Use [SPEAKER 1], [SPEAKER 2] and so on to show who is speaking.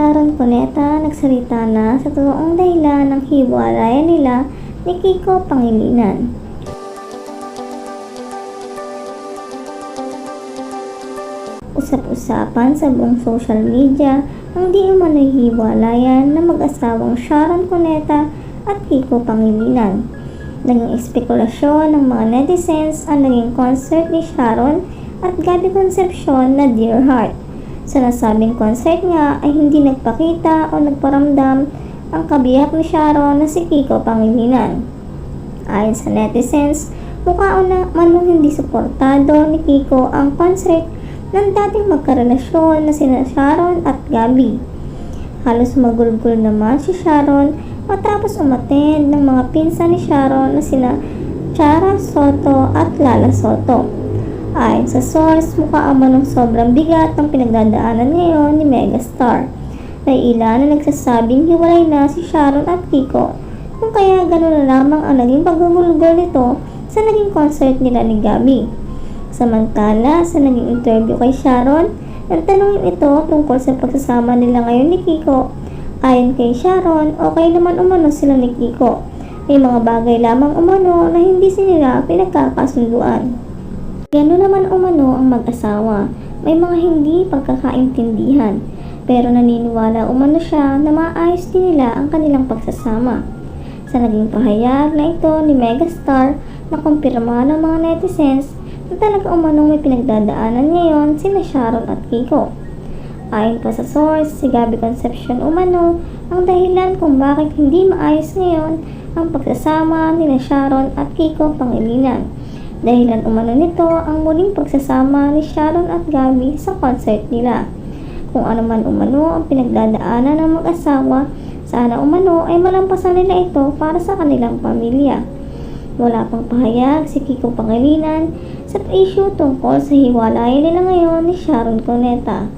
[SPEAKER 1] Sharon Cuneta nagsalita na sa totoong dahilan ng hiwalayan nila ni Kiko Pangilinan. Usap-usapan sa buong social media ang di umano'y hiwalayan ng mag-asawang Sharon Cuneta at Kiko Pangilinan. Naging espekulasyon ng mga netizens ang naging concert ni Sharon at Gabby Concepcion na Dear Heart. Sa nasabing concert nga ay hindi nagpakita o nagparamdam ang kabiyak ni Sharon na si Kiko Pangilinan. Ayon sa netizens, mukha na manong hindi suportado ni Kiko ang concert ng dating magkarelasyon na sina Sharon at Gabi. Halos magulgul naman si Sharon matapos umattend ng mga pinsan ni Sharon na sina Chara Soto at Lala Soto. Ayon sa source, mukha ang manong sobrang bigat ng pinagdadaanan ngayon ni Megastar. May ilan na nagsasabing hiwalay na si Sharon at Kiko kung kaya gano'n na lamang ang naging paggugulgol nito sa naging concert nila ni Gabi. Samantala, sa naging interview kay Sharon, nang tanongin ito tungkol sa pagsasama nila ngayon ni Kiko. Ayon kay Sharon, okay naman umano sila ni Kiko. May mga bagay lamang umano na hindi sila pinagkakasunduan. Gano'n naman umano ang mag-asawa. May mga hindi pagkakaintindihan. Pero naniniwala umano siya na maayos din nila ang kanilang pagsasama. Sa naging pahayag na ito ni Megastar na kumpirma ng mga netizens na talaga umanong may pinagdadaanan ngayon sina Sharon at Kiko. Ayon pa sa source, si Gabby Concepcion umano ang dahilan kung bakit hindi maayos ngayon ang pagsasama ni Sharon at Kiko Pangilinan. Dahilan umano nito ang muling pagsasama ni Sharon at Gabby sa concert nila. Kung ano man umano ang pinagdadaanan ng mag-asawa, sana umano ay malampasan nila ito para sa kanilang pamilya. Wala pang pahayag si Kiko Pangilinan sa issue tungkol sa hiwalayan nila ngayon ni Sharon Cuneta.